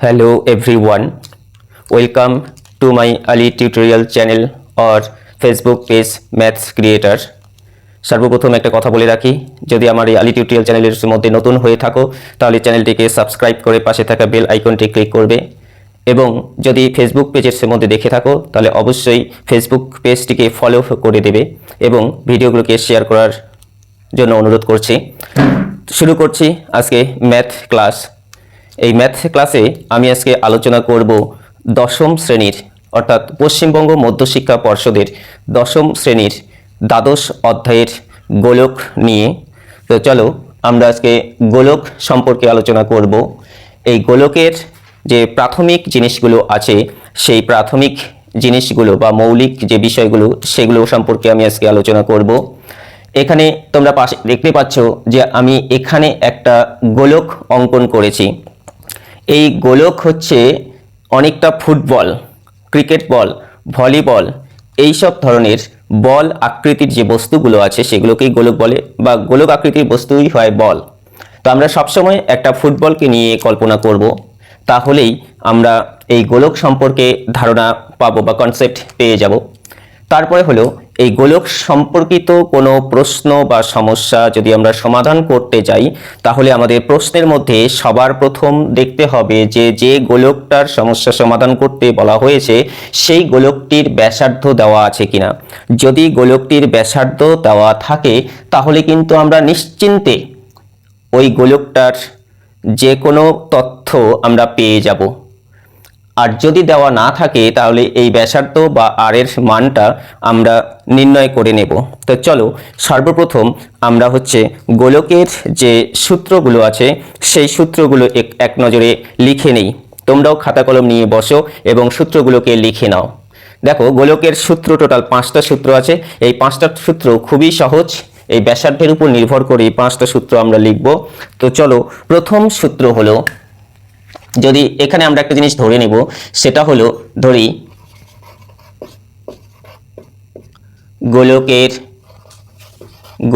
Hello everyone, welcome to my early tutorial channel or Facebook page Maths Creator. সর্বপ্রথম একটা কথা বলে রাখি যদি আমার এই আলি টিউটোরিয়াল চ্যানেলের মধ্যে নতুন হয়ে থাকো তাহলে চ্যানেলটিকে সাবস্ক্রাইব করে পাশে থাকা বেল আইকনটি ক্লিক করবে। এবং যদি ফেসবুক পেজের মধ্যে দেখে থাকো তাহলে অবশ্যই ফেসবুক পেজটিকে ফলো করে দেবে এবং ভিডিওগুলোকে শেয়ার করার জন্য অনুরোধ করছি। শুরু করছি আজকে ম্যাথ ক্লাস এই ম্যাথ ক্লাসে আমি আজকে আলোচনা করব দশম শ্রেণির, অর্থাৎ পশ্চিমবঙ্গ মধ্যশিক্ষা পর্ষদের দশম শ্রেণির দ্বাদশ অধ্যায়ের গোলক নিয়ে। তো চলো, আমরা আজকে গোলক সম্পর্কে আলোচনা করব। এই গোলকের যে প্রাথমিক জিনিসগুলো আছে, সেই প্রাথমিক জিনিসগুলো বা মৌলিক যে বিষয়গুলো, সেগুলো সম্পর্কে আমি আজকে আলোচনা করব। এখানে তোমরা পাশে, দেখতে পাচ্ছ যে আমি এখানে একটা গোলক অঙ্কন করেছি। এই গোলক হচ্ছে অনেকটা ফুটবল, ক্রিকেট বল, ভলিবল এই সব ধরনের বল আকৃতির যে বস্তুগুলো আছে সেগুলোকেই গোলক বলে বা গোলক আকৃতির বস্তুই হয় বল। তো আমরা সবসময় একটা ফুটবলকে নিয়ে কল্পনা করব। তাহলেই আমরা এই গোলক সম্পর্কে ধারণা পাবো বা কনসেপ্ট পেয়ে যাব। তারপরে হলো এই গোলক সম্পর্কিত কোনো প্রশ্ন বা সমস্যা যদি আমরা সমাধান করতে যাই, তাহলে আমাদের প্রশ্নের মধ্যে সবার প্রথম দেখতে হবে যে যে গোলকটার সমস্যা সমাধান করতে বলা হয়েছে, সেই গোলকটির ব্যাসার্ধ দেওয়া আছে কিনা। যদি গোলকটির ব্যাসার্ধ দেওয়া থাকে, তাহলে কিন্তু আমরা নিশ্চিন্তে ওই গোলকটার যে কোনো তথ্য আমরা পেয়ে যাব। আর যদি দেওয়া না থাকে, তাহলে এই ব্যাসার্ধ বা আর এর মানটা আমরা নির্ণয় করে নেব। তো চলো, সর্বপ্রথম আমরা হচ্ছে গোলকের যে সূত্রগুলো আছে, সেই সূত্রগুলো এক এক নজরে লিখে নেই। তোমরাও খাতা কলম নিয়ে বসো এবং সূত্রগুলোকে লিখে নাও। দেখো, গোলকের সূত্র টোটাল পাঁচটা সূত্র আছে। এই পাঁচটা সূত্র খুবই সহজ। এই ব্যাসার্ধের উপর নির্ভর করে এই পাঁচটা সূত্র আমরা লিখব। তো চলো, প্রথম সূত্র হলো যদি এখানে আমরা একটা জিনিস ধরে নেব, সেটা হলো ধরি গোলকের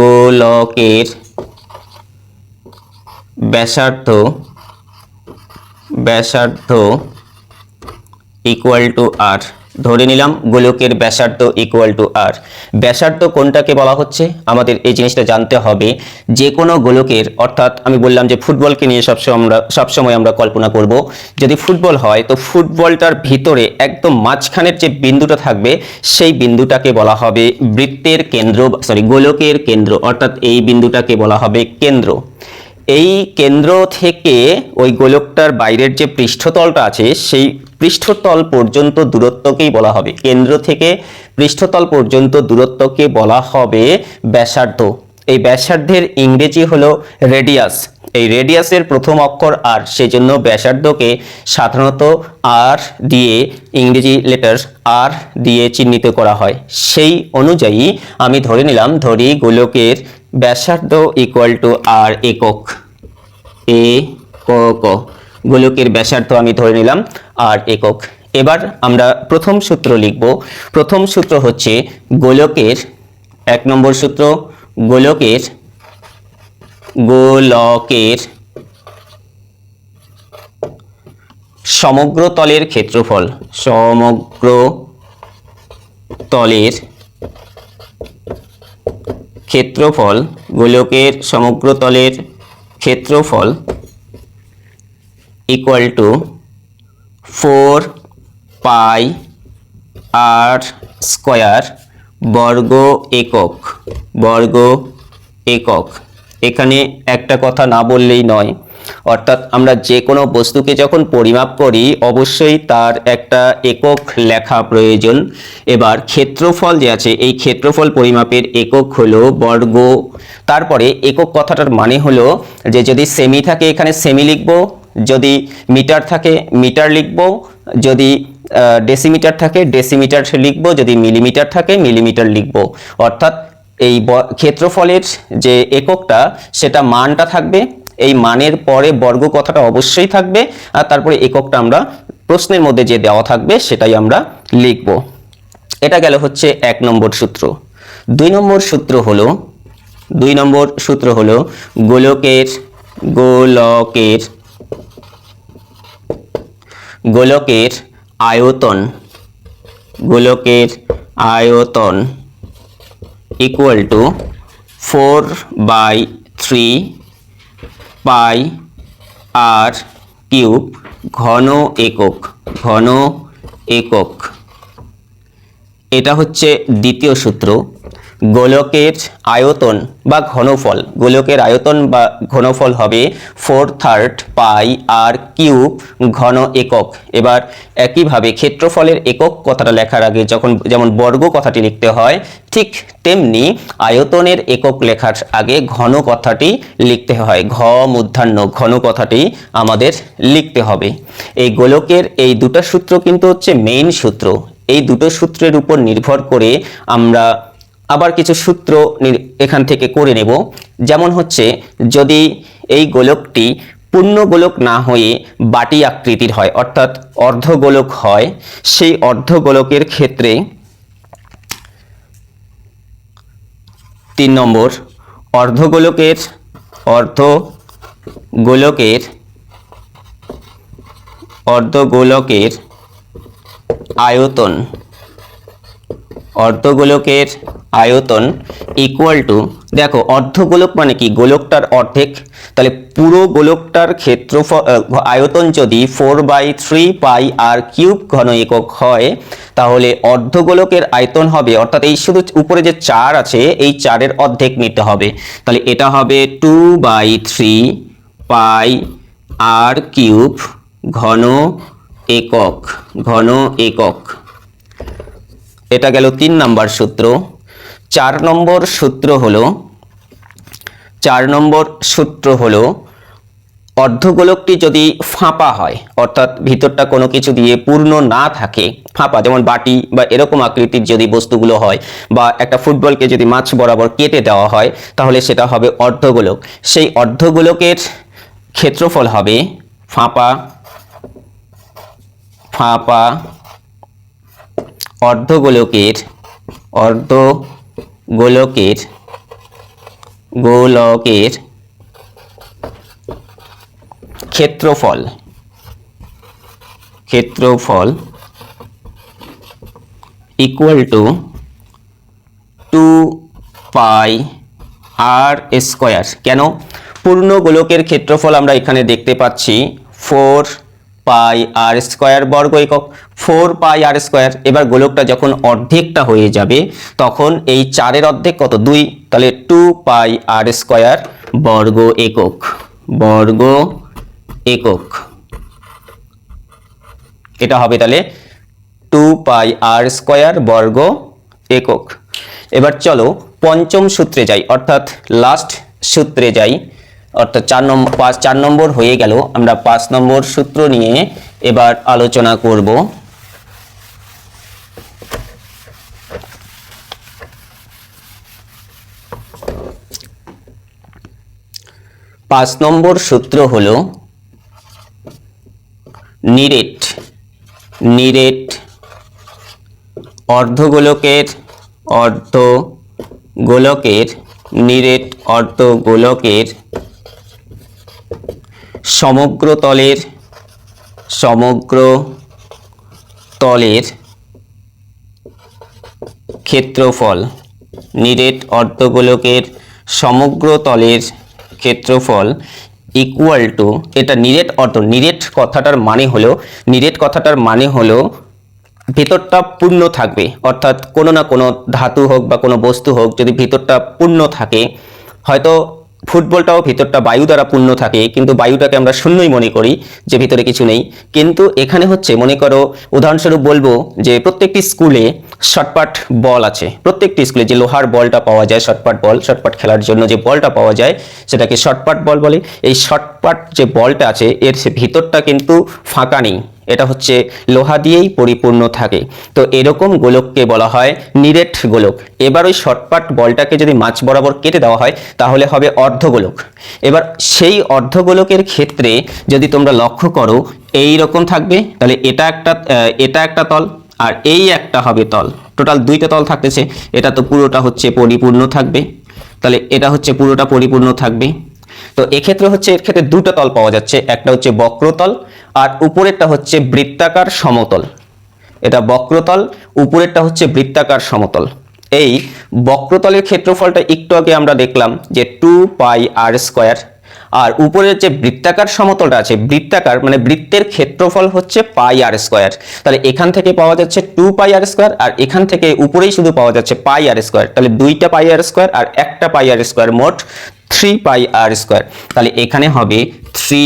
গোলকের ব্যাসার্ধ ব্যাসার্ধ ইকুয়াল টু আর ধরে নিলাম গোলকের ব্যাসার্ধ ইকুয়াল টু আর ব্যাসার্ধ কোনটাকে বলা হচ্ছে? আমাদের এই জিনিসটা জানতে হবে। যে কোনো গোলকের, অর্থাৎ আমি বললাম যে ফুটবলকে নিয়ে সবসময় আমরা সবসময় আমরা কল্পনা করব। যদি ফুটবল হয়, তো ফুটবলটার ভিতরে একদম মাঝখানের যে বিন্দুটা থাকবে, সেই বিন্দুটাকে বলা হবে বৃত্তের কেন্দ্র সরি গোলকের কেন্দ্র, অর্থাৎ এই বিন্দুটাকে বলা হবে কেন্দ্র। এই কেন্দ্র থেকে ওই গোলকটার বাইরের যে পৃষ্ঠতলটা আছে, সেই পৃষ্ঠতল পর্যন্ত দূরত্বকেই বলা হবে। কেন্দ্র থেকে পৃষ্ঠতল পর্যন্ত দূরত্বকে বলা হবে ব্যাসার্ধ। এই ব্যাসার্ধের ইংরেজি হলো রেডিয়াস। এই রেডিয়াসের প্রথম অক্ষর আর, সেজন্য ব্যাসার্ধকে সাধারণত আর দিয়ে ইংরেজি লেটার আর দিয়ে চিহ্নিত করা হয়। সেই অনুযায়ী আমি ধরে নিলাম, ধরি গোলকের ব্যাসার্ধ ইকুয়াল টু আর একক। এ, ক গোলকের ব্যাসার্ধ আমি ধরে নিলাম আর একক। এবার আমরা প্রথম সূত্র লিখব। প্রথম সূত্র হচ্ছে গোলকের, এক নম্বর সূত্র, গোলকের গোলকের সমগ্র তলের ক্ষেত্রফল, সমগ্র তলের ক্ষেত্রফল, গোলকের সমগ্র তলের ক্ষেত্রফল equal to four pi r square বর্গ একক বর্গ একক। এখানে একটা কথা না বললেই নয়। অর্থাৎ আমরা যে কোনো বস্তুকে যখন পরিমাপ করি, অবশ্যই তার একটা একক লেখা প্রয়োজন। এবার ক্ষেত্রফল যে আছে, এই ক্ষেত্রফল পরিমাপের একক হলো বর্গ। তারপরে একক কথাটার মানে হলো যে যদি সেমি থাকে, এখানে সেমি লিখব। যদি মিটার থাকে, মিটার লিখব। যদি ডেসিমিটার থাকে ডেসিমিটার লিখব। যদি মিলিমিটার থাকে মিলিমিটার লিখব। অর্থাৎ এই ক্ষেত্রফলের যে এককটা, সেটা মানটা থাকবে। এই মানের পরে বর্গ কথাটা অবশ্যই থাকবে, আর তারপরে এককটা আমরা প্রশ্নের মধ্যে যে দেওয়া থাকবে সেটাই আমরা লিখব। এটা গেল হচ্ছে এক নম্বর সূত্র। দুই নম্বর সূত্র হলো, দুই নম্বর সূত্র হলো গোলকের গোলকের গোলকের আয়তন গোলকের আয়তন equal to four by three pi r cube ঘন একক ঘন একক। এটা হচ্ছে দ্বিতীয় সূত্র। গোলকের আয়তন বা ঘনফল, গোলকের আয়তন বা ঘনফল হবে four third pi r cube ঘন একক। এবার একইভাবে ক্ষেত্রফলের একক কথাটা লেখার আগে যখন, যেমন বর্গ কথাটি লিখতে হয়, ঠিক তেমনি আয়তনের একক লেখার আগে ঘন কথাটি লিখতে হয়, ঘ মূর্ধান্য ঘন কথাটি আমাদের লিখতে হবে। এই গোলকের এই দুটো সূত্র কিন্তু হচ্ছে মেইন সূত্র। এই দুটো সূত্রের উপর নির্ভর করে আমরা আবার কিছু সূত্র এখান থেকে করে নেব। যেমন হচ্ছে, যদি এই গোলকটি পূর্ণ গোলক না হয়ে বাটি আকৃতির হয়, অর্থাৎ অর্ধগোলক হয়, সেই অর্ধগোলকের ক্ষেত্রে তিন নম্বর, অর্ধগোলকের অর্ধ গোলকের অর্ধগোলকের আয়তন অর্ধগোলকের আয়তন ইকুয়াল টু দেখো অর্ধগোলক মানে কি? গোলকটার অর্ধেক। তাহলে পুরো গোলকটার ক্ষেত্রফল আহ, আয়তন যদি four by three pi r cube ঘন একক হয় তাহলে অর্ধগোলকের আয়তন হবে অর্থাৎ এই শুধু উপরে যে চার আছে এই চারের অর্ধেক নিতে হবে। তাহলে এটা হবে two by three pi r cube ঘন একক ঘন একক। এটা গেল তিন নম্বর সূত্র। চার নম্বর সূত্র হলো, চার নম্বর সূত্র হলো, অর্ধগোলকটি যদি ফাঁপা হয়, অর্থাৎ ভিতরটা কোনো কিছু দিয়ে পূর্ণ না থাকে, ফাঁপা, যেমন বাটি বা এরকম আকৃতির যদি বস্তুগুলো হয় বা একটা ফুটবলকে যদি মাছ বরাবর কেটে দেওয়া হয়, তাহলে সেটা হবে অর্ধগোলক। সেই অর্ধগোলকের ক্ষেত্রফল হবে ফাঁপা ফাঁপা অর্ধগোলকের অর্ধগোলকের, গোলকের ক্ষেত্রফল। ক্ষেত্রফল equal to two pi r square কেন? পূর্ণ গোলকের ক্ষেত্রফল আমরা এখানে দেখতে পাচ্ছি ফোর পাই আর স্কোয়ার বর্গ একক। ফোর পাই আর স্কোয়ার এবার গোলকটা যখন অর্ধেকটা হয়ে যাবে, তখন এই চারের অর্ধেক কত? দুই। তাহলে টু পাই আর স্কোয়ার বর্গ একক। বর্গ একক। এটা হবে তাহলে টু পাই আর স্কোয়ার বর্গ একক। এবার চলো পঞ্চম সূত্রে যাই। অর্থাৎ লাস্ট সূত্রে যাই। অর্থাৎ চার নম্বর পাঁচ, চার নম্বর হয়ে গেল। আমরা পাঁচ নম্বর সূত্র নিয়ে এবার আলোচনা করব। পাঁচ নম্বর সূত্র হলো নিরেট। নিরেট অর্ধগোলকের অর্ধ গোলকের নিরেট অর্ধগোলকের সমগ্র তলের সমগ্র তলের ক্ষেত্রফল, নিরেট অর্ধগোলকের সমগ্র তলের ক্ষেত্রফল ইকুয়াল টু এটা নিরেট অর্ধ, নিরেট কথাটার মানে হলো, নিরেট কথাটার মানে হলো ভেতরটা পূর্ণ থাকবে, অর্থাৎ কোনো না কোনো ধাতু হোক বা কোনো বস্তু হোক যদি ভিতরটা পূর্ণ থাকে, হয়তো ফুটবলটাও ভিতরটা বায়ু দ্বারা পূর্ণ থাকে, কিন্তু বায়ুটাকে আমরা শূন্যই মনে করি, যে ভিতরে কিছু নেই। কিন্তু এখানে হচ্ছে, মনে করো, উদাহরণস্বরূপ বলব যে প্রত্যেকটি স্কুলে শটপাট বল আছে। প্রত্যেকটি স্কুলে যে লোহার বলটা পাওয়া যায়, শটপাট বল, শটপাট খেলার জন্য যে বলটা পাওয়া যায়, সেটাকে শটপাট বল বলে। এই শটপাট যে বলটা আছে, এর ভিতরটা কিন্তু ফাঁকা নেই। এটা হচ্ছে লোহা দিয়েই পরিপূর্ণ থাকে। তো এরকম গোলককে বলা হয় নিরেট গোলক। এবার ওই শর্টপাট বলটাকে যদি মাছ বরাবর কেটে দেওয়া হয়, তাহলে হবে অর্ধগোলক। এবার সেই অর্ধগোলকের ক্ষেত্রে যদি তোমরা লক্ষ্য করো, এই রকম থাকবে, তাহলে এটা একটা এটা একটা তল আর এই একটা হবে তল। টোটাল দুইটা তল থাকতেছে, এটা তো পুরোটা হচ্ছে পরিপূর্ণ থাকবে। তাহলে এটা হচ্ছে পুরোটা পরিপূর্ণ থাকবে। তো এক্ষেত্রে হচ্ছে, এর ক্ষেত্রে দুটো তল পাওয়া যাচ্ছে। একটা হচ্ছে বক্রতল আর উপরেরটা হচ্ছে বৃত্তাকার সমতল। এটা বক্রতল, উপরেরটা হচ্ছে বৃত্তাকার সমতল। এই বক্রতলের ক্ষেত্রফলটা একটু আগে আমরা দেখলাম যে টু পাই আর স্কোয়ার আর উপরের যে বৃত্তাকার সমতলটা আছে, বৃত্তাকার মানে বৃত্তের ক্ষেত্রফল হচ্ছে পাই আর স্কোয়ার। তাহলে এখান থেকে পাওয়া যাচ্ছে টু পাই আর স্কোয়ার, আর এখান থেকে উপরেই শুধু পাওয়া যাচ্ছে পাই আর স্কোয়ার। তাহলে দুইটা পাই আর স্কোয়ার আর একটা পাই আর স্কোয়ার, মোট থ্রি পাই আর স্কোয়ার। তাহলে এখানে হবে থ্রি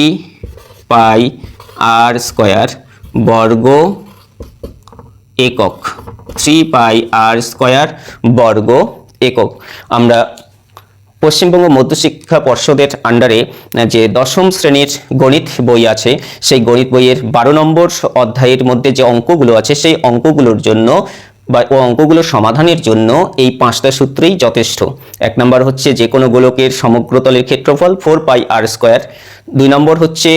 পাই আর স্কোয়ার বর্গ একক। থ্রি পাই আর স্কোয়ার বর্গ একক। আমরা পশ্চিমবঙ্গ মধ্যশিক্ষা পর্ষদের আন্ডারে যে দশম শ্রেণির গণিত বই আছে, সেই গণিত বইয়ের বারো নম্বর অধ্যায়ের মধ্যে যে অঙ্কগুলো আছে, সেই অঙ্কগুলোর জন্য বা ও অঙ্কগুলো সমাধানের জন্য এই পাঁচটা সূত্রেই যথেষ্ট। এক নম্বর হচ্ছে যে কোনো গোলকের সমগ্রতলের ক্ষেত্রফল ফোর পাই আর স্কোয়ার দুই নম্বর হচ্ছে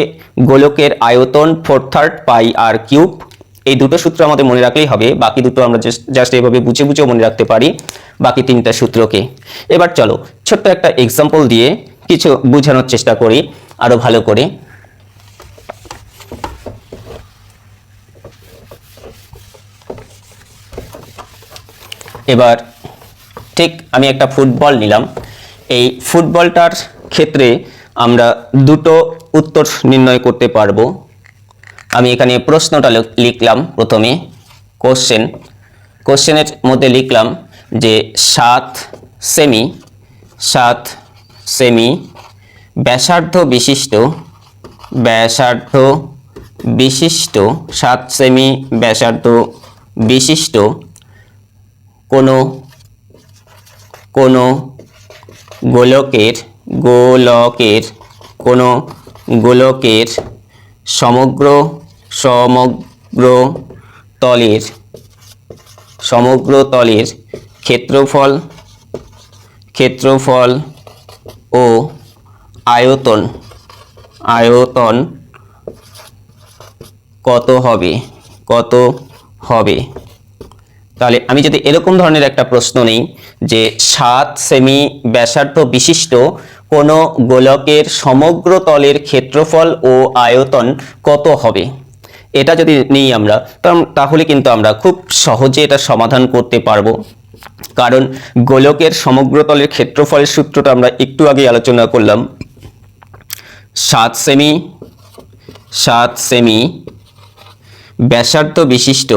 গোলকের আয়তন four third pi r cube এই দুটো সূত্র আমাদের মনে রাখলেই হবে। বাকি দুটো আমরা জাস্ট এইভাবে বুঝে বুঝেও মনে রাখতে পারি। বাকি তিনটা সূত্রকে। এবার চলো, ছোট্ট একটা এক্সাম্পল দিয়ে কিছু বোঝানোর চেষ্টা করি, আরও ভালো করে। এবার ঠিক আমি একটা ফুটবল নিলাম। এই ফুটবলটার ক্ষেত্রে আমরা দুটো উত্তর নির্ণয় করতে পারব। আমি এখানে প্রশ্নটা লিখলাম প্রথমে কোশ্চেন কোশ্চেনের মধ্যে লিখলাম যে সাত সেমি সাত সেমি ব্যাসার্ধ বিশিষ্ট ব্যাসার্ধ বিশিষ্ট, সাত সেমি ব্যাসার্ধ বিশিষ্ট কোনো কোনো গোলকের গোলকের, কোনো গোলকের সমগ্র সমগ্র তলের সমগ্র তলের ক্ষেত্রফল ক্ষেত্রফল ও আয়তন আয়তন কত হবে কত হবে? তাহলে আমি যদি এরকম ধরনের একটা প্রশ্ন নেই যে সাত সেমি ব্যাসার্ধ বিশিষ্ট কোনো গোলকের সমগ্র তলের ক্ষেত্রফল ও আয়তন কত হবে? এটা যদি নিই আমরা তাহলে কিন্তু আমরা খুব সহজে এটা সমাধান করতে পারব। কারণ গোলকের সমগ্র তলের ক্ষেত্রফলের সূত্রটা আমরা একটু আগে আলোচনা করলাম। সাত সেমি সাত সেমি, ব্যাসার্ধ বিশিষ্ট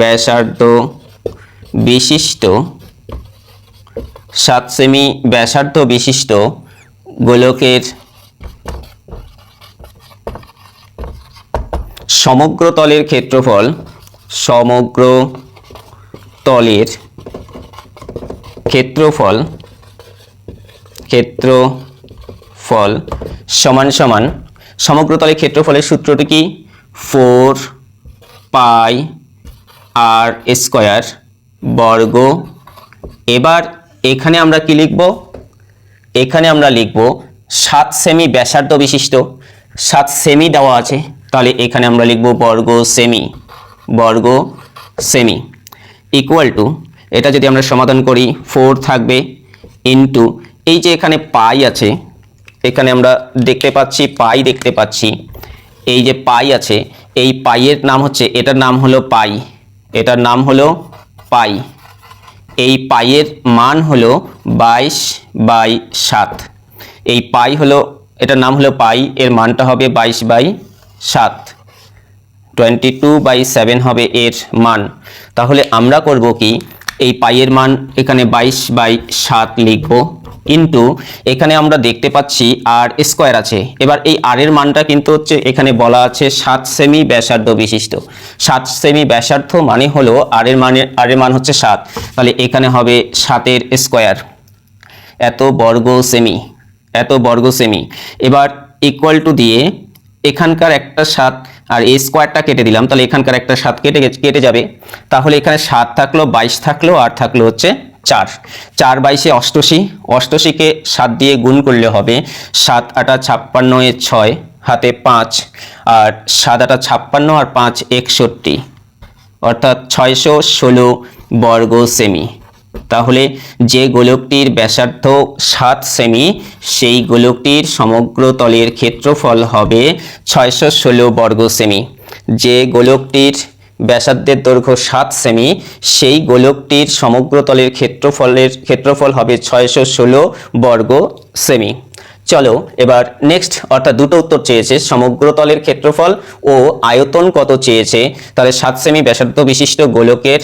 ব্যাসার্ধ বিশিষ্ট, সাত সেমি ব্যাসার্ধ বিশিষ্ট গোলকের সমগ্র তলের ক্ষেত্রফল, সমগ্র তলের ক্ষেত্রফল ক্ষেত্রফল সমান সমান, সমগ্র তলের ক্ষেত্রফলের সূত্রটি কি? ফোর পাই আর স্কোয়ার বর্গ। এবার এখানে আমরা কি লিখব? এখানে আমরা লিখব সাত সেমি ব্যাসার্ধ বিশিষ্ট। সাত সেমি দেওয়া আছে। তাহলে এখানে আমরা লিখব বর্গ সেমি বর্গ সেমি ইকুয়াল টু এটা যদি আমরা সমাধান করি ফোর থাকবে ইনটু এই যে এখানে পাই আছে, এখানে আমরা দেখতে পাচ্ছি, পাই দেখতে পাচ্ছি, এই যে পাই আছে, এই পাইয়ের নাম হচ্ছে, এটার নাম হলো পাই, এটার নাম হলো পাই, এই পাইয়ের মান হলো বাইশ বাই সাত, এই পাই হলো, এটার নাম হলো পাই, এর মানটা হবে বাইশ বাই সাত। টোয়েন্টি টু বাই সেভেন হবে এর মান। তাহলে আমরা করব কি? এই পাইয়ের মান এখানে বাইশ বাই সাত লিখব। কিন্তু এখানে আমরা দেখতে পাচ্ছি আর স্কোয়ার আছে। এবার এই আর এর মানটা কিন্তু হচ্ছে এখানে বলা আছে সাত সেমি ব্যাসার্ধ বিশিষ্ট। সাত সেমি ব্যাসার্ধ মানে হলো আর এর মানে আর এর মান হচ্ছে সাত। তাহলে এখানে হবে সাতের স্কোয়ার এত বর্গ সেমি এত বর্গ সেমি এবার ইকুয়াল টু দিয়ে এখানকার একটা সাত আর এই স্কোয়ারটা কেটে দিলাম, তাহলে এখানকার একটা সাত কেটে কেটে যাবে। তাহলে এখানে সাত থাকল বাইশ থাকল আর থাকল হচ্ছে চার। চার বাইশে অষ্টশি অষ্টশিকে সাত দিয়ে গুণ করলে হবে সাত আটা ছাপ্পান্ন এ ছয়, হাতে পাঁচ, আর সাত আটা ছাপ্পান্ন আর পাঁচ একষট্টি। অর্থাৎ ছয়শো ষোলো বর্গ সেমি। তাহলে যে গোলকটির ব্যাসার্ধ সাত সেমি, সেই গোলকটির সমগ্র তলের ক্ষেত্রফল হবে ছয়শো ষোলো বর্গ সেমি। যে গোলকটির ব্যাসার্ধের দৈর্ঘ্য সাত সেমি, সেই গোলকটির সমগ্র তলের ক্ষেত্রফলের ক্ষেত্রফল হবে ছয়শো ষোলো বর্গ সেমি। চলো এবার নেক্সট অর্থাৎ দুটো উত্তর চেয়েছে, সমগ্র তলের ক্ষেত্রফল ও আয়তন কত চেয়েছে। তাহলে সাত সেমি ব্যাসার্ধ বিশিষ্ট গোলকের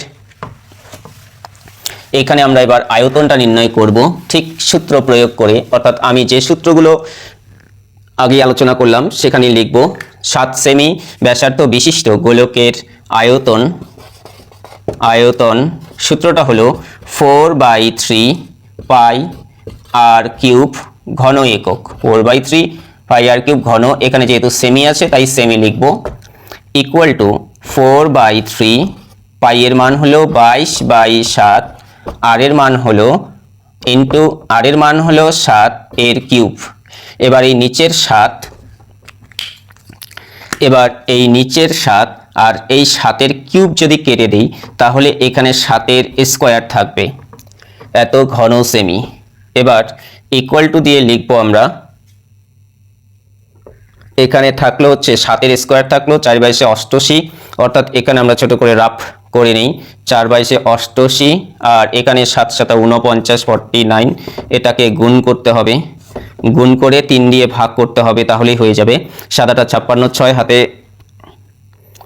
এখানে আমরা এবার আয়তনটা নির্ণয় করব। ঠিক সূত্র প্রয়োগ করে, অর্থাৎ আমি যে সূত্রগুলো আগে আলোচনা করলাম, সেখানে লিখব, সাত সেমি ব্যাসার্ধ বিশিষ্ট গোলকের আয়তন আয়তন সূত্রটা হলো four by three pi r cube ঘন একক। Four by three pi r cube ঘন, এখানে যেহেতু সেমি আছে, তাই সেমি লিখব। Equal to four by three pi এর মান হলো বাইশ বাই সাত আর এর মান হলো ইন্টু আর এর মান হলো সাত এর কিউব। এবার এই নিচের সাত, এবার এই নিচের সাত আর এই সাতের কিউব যদি কেটে দিই, তাহলে এখানে সাতের স্কোয়ার থাকবে। এত ঘন সেমি এবার ইকুয়াল টু দিয়ে লিখব আমরা, এখানে থাকল হচ্ছে সাতের স্কোয়ার থাকল, চার বাইশে অষ্টশি অর্থাৎ এখানে আমরা ছোট করে রাফ করে নিই চার বাইশে অষ্টশি আর এখানে সাত সাতা উনপঞ্চাশ ফর্টি নাইন। এটাকে গুণ করতে হবে। গুণ করে তিন দিয়ে ভাগ করতে হবে, তাহলেই হয়ে যাবে। সাদাটা ছাপ্পান্ন, ছয় হাতে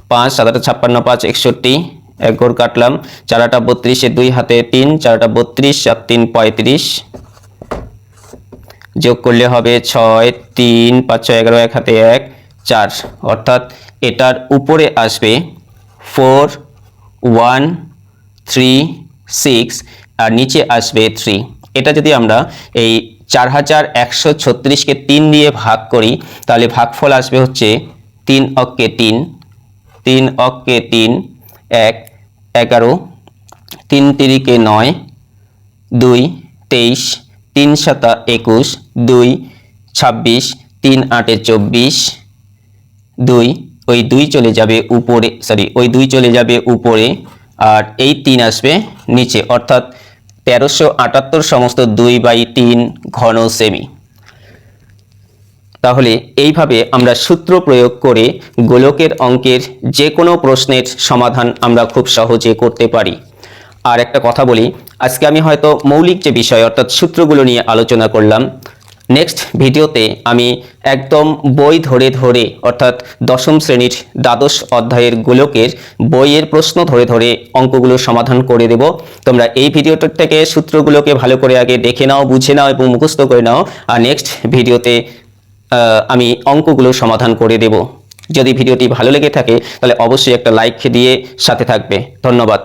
পাঁচ, সাদাটা ছাপ্পান্ন, পাঁচ, একষট্টি, এক ঘর কাটলাম। চারাটা বত্রিশে, দুই হাতে তিন, চারাটা বত্রিশ চার তিন, পঁয়ত্রিশ। যোগ করলে হবে ছয়, তিন, পাঁচ, ছয়, এগারো, এক হাতে এক, চার। অর্থাৎ এটার উপরে আসবে ফোর ওয়ান, থ্রি, সিক্স আর নিচে আসবে থ্রি। এটা যদি আমরা এই চার হাজার একশো ছত্রিশকে তিন দিয়ে ভাগ করি, তাহলে ভাগফল আসবে হচ্ছে তিন অক্কে তিন তিন অক্কে তিন, এক, এগারো, তিন তিরিকে নয়, দুই, তেইশ, তিন সাতা একুশ, দুই, ছাব্বিশ, তিন আটে চব্বিশ, দুই ওই দুই চলে যাবে উপরে সরি ওই দুই চলে যাবে উপরে আর এই তিন আসবে নিচে। অর্থাৎ তেরোশো আটাত্তর সমস্ত দুই বাই তিন ঘন সেমি তাহলে এইভাবে আমরা সূত্র প্রয়োগ করে গোলকের অঙ্কের যে কোনো প্রশ্নের সমাধান আমরা খুব সহজে করতে পারি। আর একটা কথা বলি, আজকে আমি হয়তো মৌলিক যে বিষয়, অর্থাৎ সূত্রগুলো নিয়ে আলোচনা করলাম নেক্সট ভিডিওতে আমি একদম বই ধরে ধরে, অর্থাৎ দশম শ্রেণির দ্বাদশ অধ্যায়ের গোলকের বইয়ের প্রশ্ন ধরে ধরে অঙ্কগুলো সমাধান করে দেব। তোমরা এই ভিডিওটার থেকে সূত্রগুলোকে ভালো করে আগে দেখে নাও, বুঝে নাও এবং মুখস্থ করে নাও। আর নেক্সট ভিডিওতে আমি অঙ্কগুলো সমাধান করে দেব। যদি ভিডিওটি ভালো লেগে থাকে, তাহলে অবশ্যই একটা লাইক দিয়ে সাথে থাকবে। ধন্যবাদ।